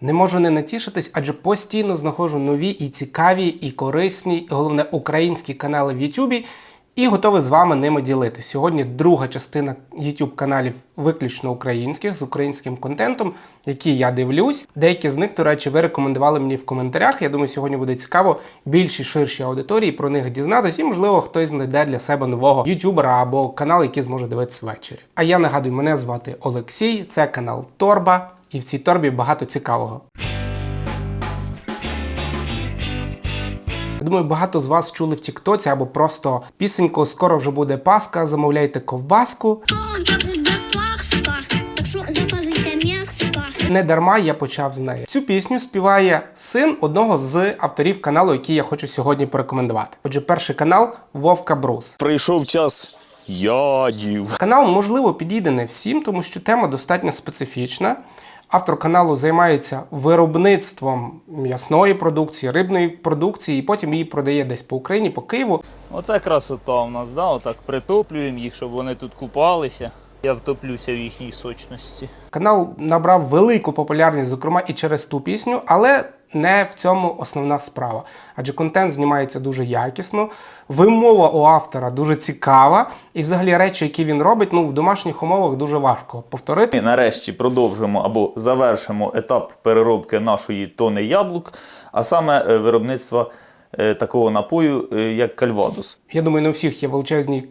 Не можу не натішитись, адже постійно знаходжу нові і цікаві, і корисні, і головне українські канали в Ютубі. І готовий з вами ними ділитися. Сьогодні друга частина YouTube каналів виключно українських з українським контентом, які я дивлюсь. Деякі з них, до речі, ви рекомендували мені в коментарях. Я думаю, сьогодні буде цікаво більшій ширшій аудиторії про них дізнатися, і можливо хтось знайде для себе нового ютубера або канал, який зможе дивитися ввечері. А я нагадую, мене звати Олексій. Це канал Торба, і в цій торбі багато цікавого. Думаю, багато з вас чули в Тіктоці або просто пісеньку Скоро вже буде Пасха, замовляйте ковбаску. Не дарма я почав з неї. Цю пісню співає син одного з авторів каналу, який я хочу сьогодні порекомендувати. Отже, перший канал Вовка Брус. Прийшов час ядів. Канал, можливо, підійде не всім, тому що тема достатньо специфічна. Автор каналу займається виробництвом м'ясної продукції, рибної продукції, і потім її продає десь по Україні, по Києву. Оце красота у нас, да? Отак притоплюємо їх, щоб вони тут купалися. Я втоплюся в їхній сочності. Канал набрав велику популярність, зокрема і через ту пісню, але не в цьому основна справа. Адже контент знімається дуже якісно, вимова у автора дуже цікава, і взагалі речі, які він робить, ну в домашніх умовах дуже важко повторити. Ми нарешті продовжимо або завершимо етап переробки нашої тони яблук, а саме е, виробництва е, такого напою, е, як кальвадос. Я думаю, не у всіх є величезні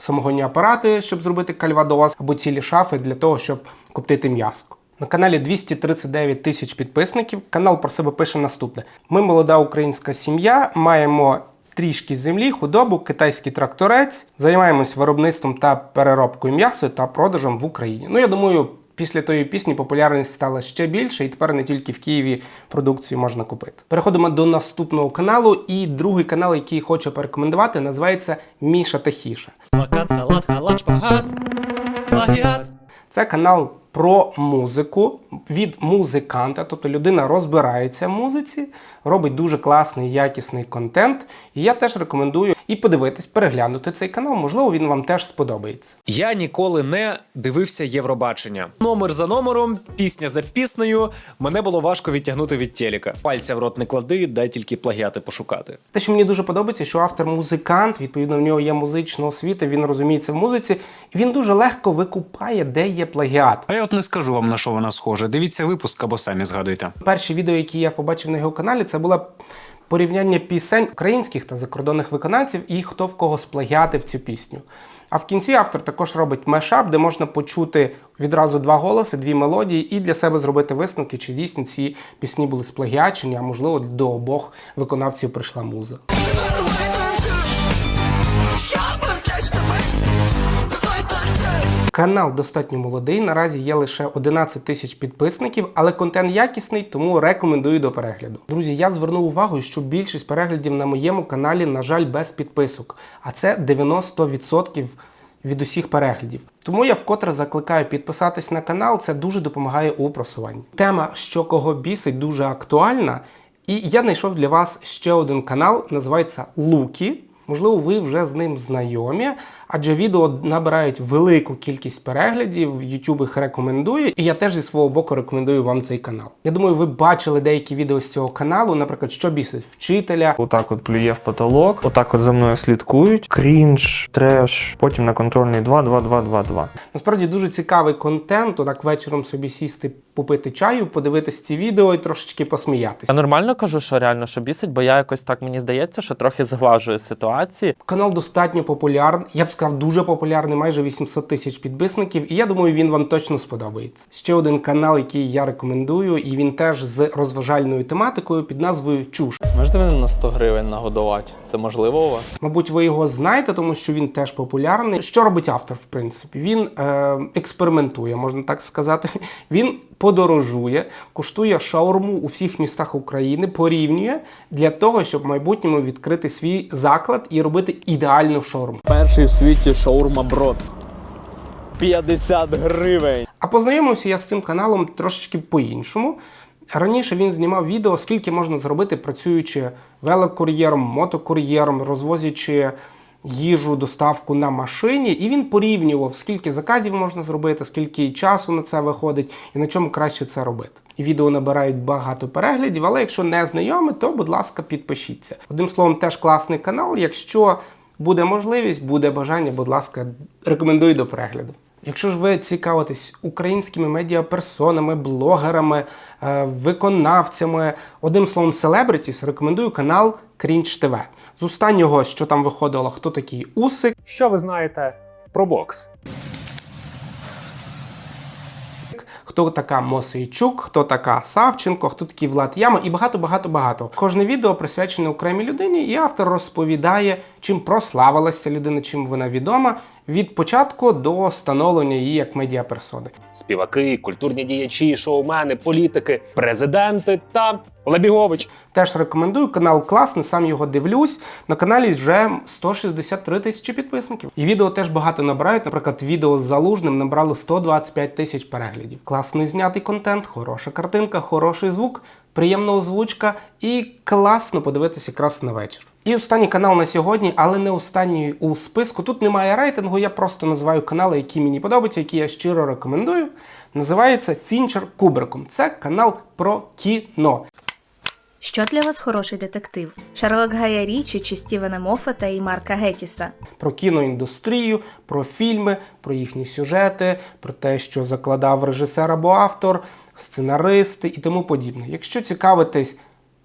самогонні апарати, щоб зробити кальвадос, або цілі шафи для того, щоб коптити м'яско. На каналі 239 тисяч підписників. Канал про себе пише наступне: ми молода українська сім'я, маємо трішки землі, худобу, китайський тракторець, займаємось виробництвом та переробкою м'яса та продажем в Україні. Ну я думаю. Після тої пісні популярність стала ще більше, і тепер не тільки в Києві продукцію можна купити. Переходимо до наступного каналу. І другий канал, який хочу порекомендувати, називається Міша. Плакат, салат, халат, шпагат, плагіат. Це канал про музику від музиканта, тобто людина розбирається в музиці, робить дуже класний, якісний контент. І я теж рекомендую і подивитись, переглянути цей канал. Можливо, він вам теж сподобається. Я ніколи не дивився Євробачення. Номер за номером, пісня за піснею. Мене було важко відтягнути від телека. Пальця в рот не клади, дай тільки плагіати пошукати. Те, що мені дуже подобається, що автор музикант, відповідно, в нього є музична освіта, він розуміється в музиці, і він дуже легко викупає, де є плагіат. А я от не скажу вам на що вона схожа. Дивіться випуск або самі згадуйте. Перші відео, які я побачив на його каналі, це було порівняння пісень українських та закордонних виконавців і хто в кого сплагіатив цю пісню. А в кінці автор також робить мешап, де можна почути відразу два голоси, дві мелодії, і для себе зробити висновки, чи дійсно ці пісні були сплагіачені, а можливо до обох виконавців прийшла муза. Канал достатньо молодий. Наразі є лише 11 тисяч підписників, але контент якісний, тому рекомендую до перегляду. Друзі, я звернув увагу, що більшість переглядів на моєму каналі, на жаль, без підписок, а це 90% від усіх переглядів. Тому я вкотре закликаю підписатись на канал. Це дуже допомагає у просуванні. Тема, що кого бісить, дуже актуальна. І я знайшов для вас ще один канал, називається Лукі. Можливо, ви вже з ним знайомі, адже відео набирають велику кількість переглядів, YouTube їх рекомендує, і я теж зі свого боку рекомендую вам цей канал. Я думаю, ви бачили деякі відео з цього каналу, наприклад, що бісить вчителя, Отак от плює в потолок, отак от за мною слідкують. Крінж, треш, потім на контрольний 2, 2, 2, 2, 2. Насправді дуже цікавий контент. Отак вечором собі сісти, попити чаю, подивитись ці відео і трошечки посміятися. Я нормально кажу, що реально що бісить, бо я якось так мені здається, що трохи зглажую ситуації. Канал достатньо популярний, я б сказав, дуже популярний, майже 800 тисяч підписників, і я думаю, він вам точно сподобається. Ще один канал, який я рекомендую, і він теж з розважальною тематикою під назвою Чуш. Можете мене на 100 гривень нагодувати? Це можливо у вас? Мабуть, ви його знаєте, тому що він теж популярний. Що робить автор, в принципі? Він е, експериментує, можна так сказати. Він подорожує, куштує шаурму у всіх містах України, порівнює для того, щоб в майбутньому відкрити свій заклад і робити ідеальну шаурму. Перший в світі шаурма брод. 50 гривень. А познайомився я з цим каналом трошечки по-іншому. Раніше він знімав відео, скільки можна зробити, працюючи велокур'єром, мотокур'єром, розвозячи їжу, доставку на машині, і він порівнював, скільки заказів можна зробити, скільки часу на це виходить, і на чому краще це робити. Відео набирають багато переглядів, але якщо не знайомі, то будь ласка, підпишіться. Одним словом, теж класний канал. Якщо буде можливість, буде бажання, будь ласка, рекомендую до перегляду. Якщо ж ви цікавитесь українськими медіаперсонами, блогерами, е, виконавцями, одним словом, селебритіс, рекомендую канал Cringe TV. З останнього, що там виходило, хто такий Усик, Що ви знаєте про бокс? хто така Мосейчук, хто така Савченко, хто такий Влад Яма і багато, багато, багато. Кожне відео присвячене окремій людині, і автор розповідає, чим прославилася людина, чим вона відома від початку до становлення її як медіаперсони. Співаки, культурні діячі, шоумени, політики, президенти та Лебігович. Теж рекомендую канал класний, сам його дивлюсь. На каналі вже 163 тисячі підписників. І відео теж багато набирають. Наприклад, відео з залужним набрало 125 тисяч переглядів. Класний знятий контент, хороша картинка, хороший звук, приємна озвучка і класно подивитися якраз на вечір. І останній канал на сьогодні, але не останній у списку. Тут немає рейтингу, я просто називаю канали, які мені подобаються, які я щиро рекомендую. Називається Фінчер Кубриком. Це канал про кіно. Що для вас хороший детектив? Шерлок Гая Річі чи Стівена Моффата і Марка Геттіса? про кіноіндустрію, про фільми, про їхні сюжети, про те, що закладав режисер або автор, сценаристи і тому подібне. Якщо цікавитесь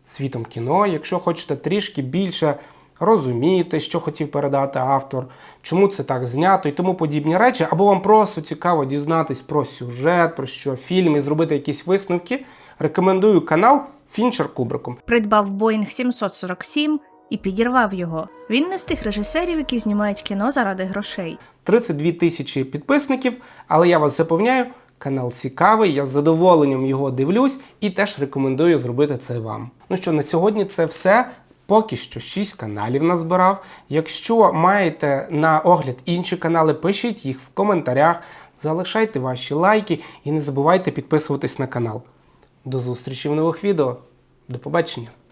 світом кіно, якщо хочете трішки більше розуміти, що хотів передати автор, чому це так знято і тому подібні речі, або вам просто цікаво дізнатись про сюжет, про що фільм і зробити якісь висновки, рекомендую канал Фінчер Кубриком. Придбав Боїнг 747 і підірвав його. Він не з тих режисерів, які знімають кіно заради грошей. 32 тисячі підписників, але я вас запевняю, канал цікавий, я з задоволенням його дивлюсь і теж рекомендую зробити це вам. Ну що, на сьогодні це все. Поки що 6 каналів назбирав. Якщо маєте на огляд інші канали, пишіть їх в коментарях, залишайте ваші лайки і не забувайте підписуватись на канал. До зустрічі в нових відео. До побачення!